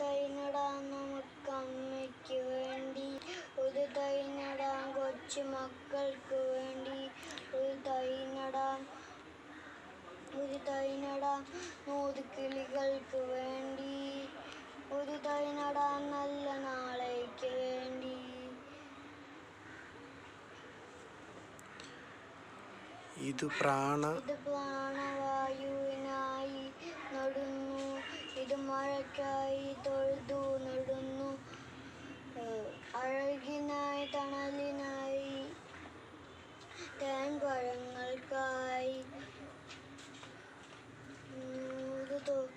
തൈ നടാം നമുക്ക് അമ്മയ്ക്ക് വേണ്ടി. ഒരു തൈനടാൻ കൊച്ചു മക്കൾക്ക് വേണ്ടി. ഒരു തൈനടാൻ ഒരു തൈനടാൻ നൂറ് കിളികൾക്ക് വേണ്ടി. ഒരു തൈനടാൻ നല്ല നാളേക്ക് വേണ്ടി. ഇത് പ്രാണ ഇത് പ്രാണവായുവിനായി ഇത് മഴക്കായി തൊഴുതു നടുന്നു. അഴകിനായി തണലിനായി തേൻ പഴങ്ങൾക്കായി തൊ-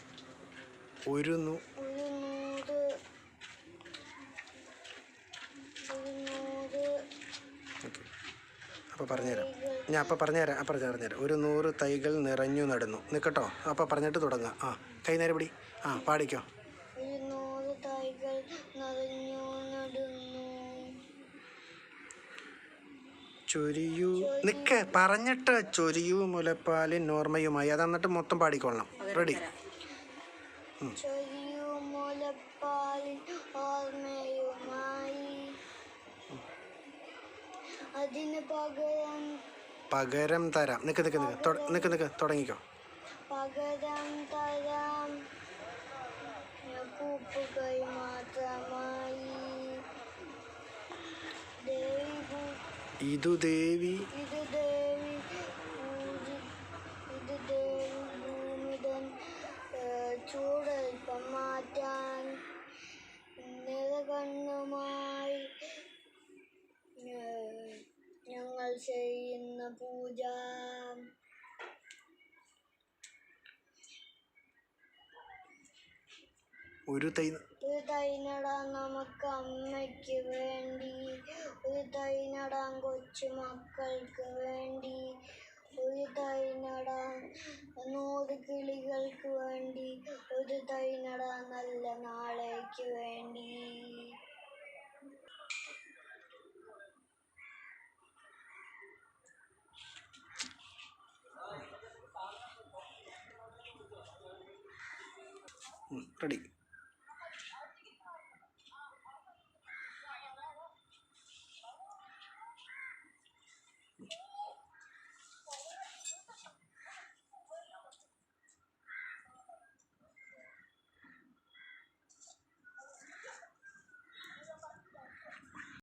ഒരു നു ഒരു നൂറ് ഒരു നൂറ് ഓക്കെ അപ്പോൾ പറഞ്ഞുതരാം. ഞാൻ അപ്പോൾ പറഞ്ഞുതരാം അപ്പം പറഞ്ഞുതരാം. ഒരു നൂറ് തൈകൾ നിറഞ്ഞു നടന്നു. നിൽക്കട്ടോ അപ്പോൾ പറഞ്ഞിട്ട് തുടങ്ങാം. ആ കൈ നേരെ പിടി. ആ പാടിക്കോ. ചൊരിയൂ. നിൽക്ക് പറഞ്ഞിട്ട് ചൊരിയൂ മുലപ്പാലിൻ നോർമയുമായി അത് എന്നിട്ട് മൊത്തം പാടിക്കൊള്ളണം. റെഡി ചൊരിയു മുലപ്പാലിൻ ഓർമ്മയുമായി. അതിന് പകരം പകരം തരാം. നിക്ക് നിക്ക് നിക്ക്. നിക്ക് നിക്ക്. തുടങ്ങിക്കോ. പകരം തരാം. പൂപ്പുകൈ മാത്രമായി. ഇതു ദേവി ഇത് ദേവി ചെയ്യുന്ന പൂജ. ഒരു തൈ ഒരു തൈ നടാൻ നമുക്ക് അമ്മയ്ക്ക് വേണ്ടി. ഒരു തൈ നടാൻ കൊച്ചു മക്കൾക്ക് വേണ്ടി. ഒരു തൈ നടാൻ നൂറ് കിളികൾക്ക് വേണ്ടി. ഒരു തൈ നടാൻ നല്ല നാളേക്ക് വേണ്ടി. റെഡി